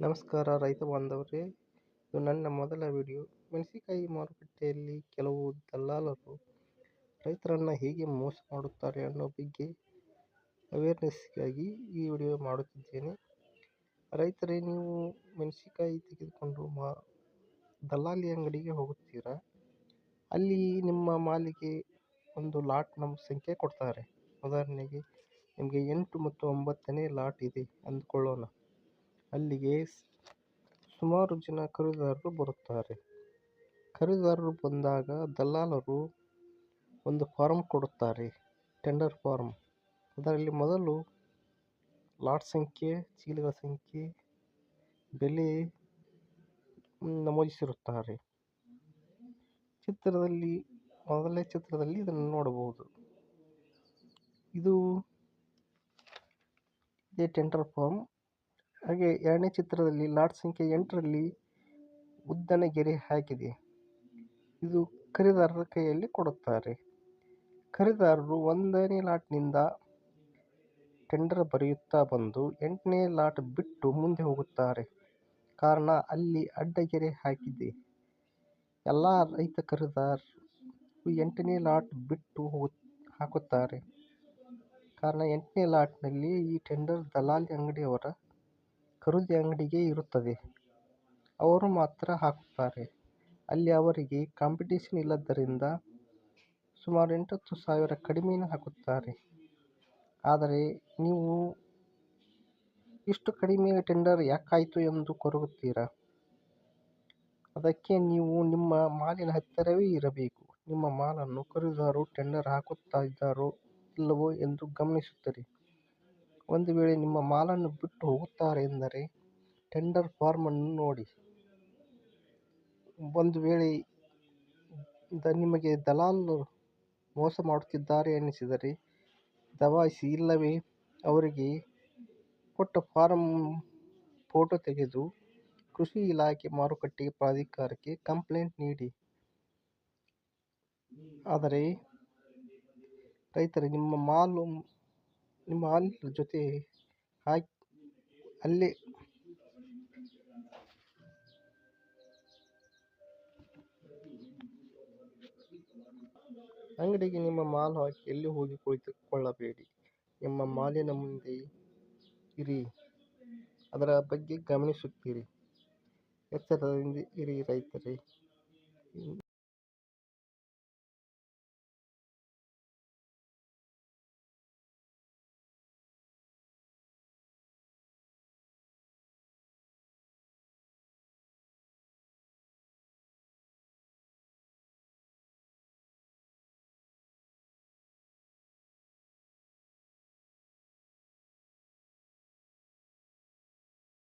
ನಮಸ್ಕಾರ ರೈತ ಬಾಂಧವರೇ. ಇದು ನನ್ನ ಮೊದಲ ವಿಡಿಯೋ. ಮೆಣಸಿನಕಾಯಿ ಮಾರುಕಟ್ಟೆಯಲ್ಲಿ ಕೆಲವು ದಲ್ಲಾಳರು ರೈತರನ್ನು ಹೇಗೆ ಮೋಸ ಮಾಡುತ್ತಾರೆ ಅನ್ನೋ ಬಗ್ಗೆ ಅವೇರ್ನೆಸ್ಗಾಗಿ ಈ ವಿಡಿಯೋ ಮಾಡುತ್ತಿದ್ದೇನೆ. ರೈತರೇ, ನೀವು ಮೆಣಸಿನಕಾಯಿ ತೆಗೆದುಕೊಂಡು ಮಾ, ದಲ್ಲಾಳಿ ಅಂಗಡಿಗೆ ಹೋಗುತ್ತೀರಾ? ಅಲ್ಲಿ ನಿಮ್ಮ ಮಾಲಿಗೆ ಒಂದು ಲಾಟ್ ನಮ್ಮ ಸಂಖ್ಯೆ ಕೊಡ್ತಾರೆ. ಉದಾಹರಣೆಗೆ, ನಿಮಗೆ ಎಂಟು ಮತ್ತು ಒಂಬತ್ತನೇ ಲಾಟ್ ಇದೆ ಅಂದ್ಕೊಳ್ಳೋಣ. ಅಲ್ಲಿಗೆ ಸುಮಾರು ಜನ ಖರೀದಿದಾರರು ಬರುತ್ತಾರೆ. ಖರೀದಿದಾರರು ಬಂದಾಗ ದಲ್ಲಾಳರು ಒಂದು ಫಾರ್ಮ್ ಕೊಡುತ್ತಾರೆ, ಟೆಂಡರ್ ಫಾರ್ಮ್ ಅದರಲ್ಲಿ ಮೊದಲು ಲಾಟ್ ಸಂಖ್ಯೆ, ಚೀಲಗಳ ಸಂಖ್ಯೆ, ಬೆಲೆ ನಮೂದಿಸಿರುತ್ತಾರೆ. ಚಿತ್ರದಲ್ಲಿ, ಮೊದಲನೇ ಚಿತ್ರದಲ್ಲಿ ಇದನ್ನು ನೋಡಬಹುದು. ಇದು ಇದೇ ಟೆಂಡರ್ ಫಾರ್ಮ್ ಹಾಗೆ ಎರಡನೇ ಚಿತ್ರದಲ್ಲಿ ಲಾಟ್ ಸಂಖ್ಯೆ ಎಂಟರಲ್ಲಿ ಉದ್ದನ ಗೆರೆ ಹಾಕಿದೆ. ಇದು ಖರೀದಾರರ ಕೈಯಲ್ಲಿ ಕೊಡುತ್ತಾರೆ. ಖರೀದಾರರು ಒಂದನೇ ಲಾಟ್ನಿಂದ ಟೆಂಡರ್ ಬರೆಯುತ್ತಾ ಬಂದು ಎಂಟನೇ ಲಾಟ್ ಬಿಟ್ಟು ಮುಂದೆ ಹೋಗುತ್ತಾರೆ. ಕಾರಣ ಅಲ್ಲಿ ಅಡ್ಡಗೆರೆ ಹಾಕಿದೆ. ಎಲ್ಲ ರೈತ ಖರೀದಾರರು ಎಂಟನೇ ಲಾಟ್ ಬಿಟ್ಟು ಹೋಗು, ಹಾಕುತ್ತಾರೆ. ಕಾರಣ ಎಂಟನೇ ಲಾಟ್ನಲ್ಲಿ ಈ ಟೆಂಡರ್ ದಲ್ಲಾಳಿ ಅಂಗಡಿಯವರ ಖರೀದಿ ಅಂಗಡಿಗೆ ಇರುತ್ತದೆ. ಅವರು ಮಾತ್ರ ಹಾಕುತ್ತಾರೆ. ಅಲ್ಲಿ ಅವರಿಗೆ ಕಾಂಪಿಟೇಷನ್ ಇಲ್ಲದ್ದರಿಂದ ಸುಮಾರು ಎಂಟತ್ತು ಸಾವಿರ ಕಡಿಮೆನೇ ಹಾಕುತ್ತಾರೆ. ಆದರೆ ನೀವು ಇಷ್ಟು ಕಡಿಮೆ ಟೆಂಡರ್ ಯಾಕಾಯಿತು ಎಂದು ಕೊರಗುತ್ತೀರಾ? ಅದಕ್ಕೆ ನೀವು ನಿಮ್ಮ ಮಾಲಿನ ಹತ್ತಿರವೇ ಇರಬೇಕು. ನಿಮ್ಮ ಮಾಲನ್ನು ಖರೀದಿದಾರರು ಟೆಂಡರ್ ಹಾಕುತ್ತಾ ಇದ್ದಾರೋ ಇಲ್ಲವೋ ಎಂದು ಗಮನಿಸುತ್ತೀರಿ. ಒಂದು ವೇಳೆ ನಿಮ್ಮ ಮಾಲನ್ನು ಬಿಟ್ಟು ಹೋಗುತ್ತಾರೆ ಎಂದರೆ ಟೆಂಡರ್ ಫಾರ್ಮನ್ನು ನೋಡಿ. ಒಂದು ವೇಳೆ ದ ನಿಮಗೆ ದಲ್ಲಾಳರು ಮೋಸ ಮಾಡುತ್ತಿದ್ದಾರೆ ಎನಿಸಿದರೆ ದಬಾಯಿಸಿ, ಇಲ್ಲವೇ ಅವರಿಗೆ ಕೊಟ್ಟ ಫಾರಂ ಫೋಟೋ ತೆಗೆದು ಕೃಷಿ ಇಲಾಖೆ ಮಾರುಕಟ್ಟೆ ಪ್ರಾಧಿಕಾರಕ್ಕೆ ಕಂಪ್ಲೇಂಟ್ ನೀಡಿ. ಆದರೆ ರೈತರು, ನಿಮ್ಮ ಮಾಲು ನಿಮ್ಮ ಮಾಲಿನ ಜೊತೆ ಹಾಕಿ ಅಲ್ಲೇ ಅಂಗಡಿಗೆ ನಿಮ್ಮ ಮಾಲ್ ಹಾಕಿ ಎಲ್ಲಿ ಹೋಗಿ ಕುಳಿತುಕೊಳ್ಳಬೇಡಿ. ನಿಮ್ಮ ಮಾಲಿನ ಮುಂದೆ ಇರಿ, ಅದರ ಬಗ್ಗೆ ಗಮನಿಸುತ್ತೀರಿ. ಎಚ್ಚರದಿಂದ ಇರಿ ರೈತರೇ.